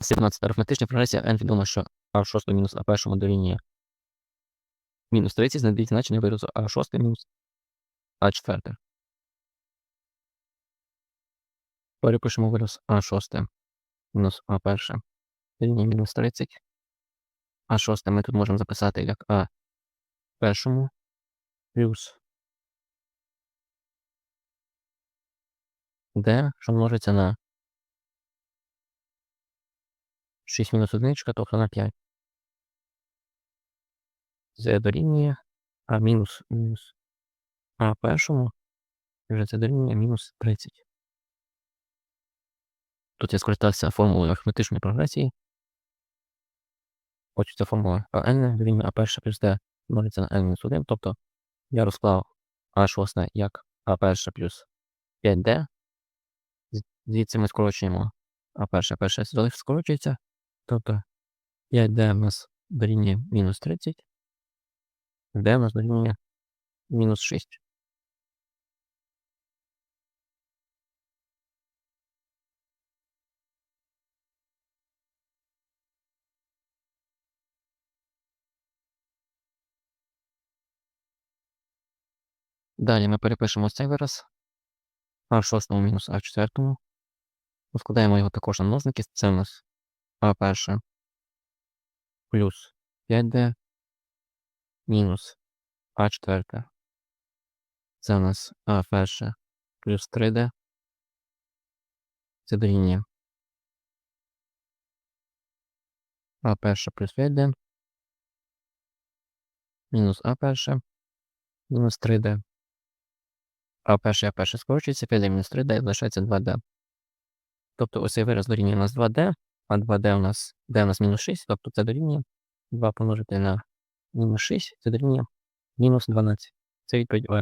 17. Арифметична прогресія n відомо, що а в шостому мінус а першому дорівнює мінус 30, знайдіть значення виразу а шосте мінус а четверте. Перепишемо вираз а шосте мінус а перше дорівнює мінус 30. А шосте ми тут можемо записати як а першому плюс d, що множиться на 6 мінус 1, тобто на 5. З дорівнює а мінус мінус а першому, вже це дорівнює мінус 30. Тут я скористався формулою арифметичної прогресії. Ось ця формула n дорівнює а перше плюс d множиться на n мінус 1, тобто я розклав а шосте як а перше плюс 5d. Звідси ми скорочуємо а перше залиш скорочується, тобто 5d у нас дорівнює мінус 30, d у нас дорівнює мінус 6. Далі ми перепишемо цей вираз. А в шостому мінус А в четвертому. Розкладаємо його також на множники. Це у нас А перше плюс 5D мінус А четверте. Це у нас А перше плюс 3D. Це дорівнює А перше плюс 5D. Мінус А перше. Мінус 3D. А перше, а перше скорочується, 5D мінус 3D і залишається 2D. Тобто ось цей вираз дорівнює у нас 2D, а 2D у нас D у нас мінус 6, тобто це дорівнює 2 помножити на мінус 6, це дорівнює мінус 12. Це відповідь О.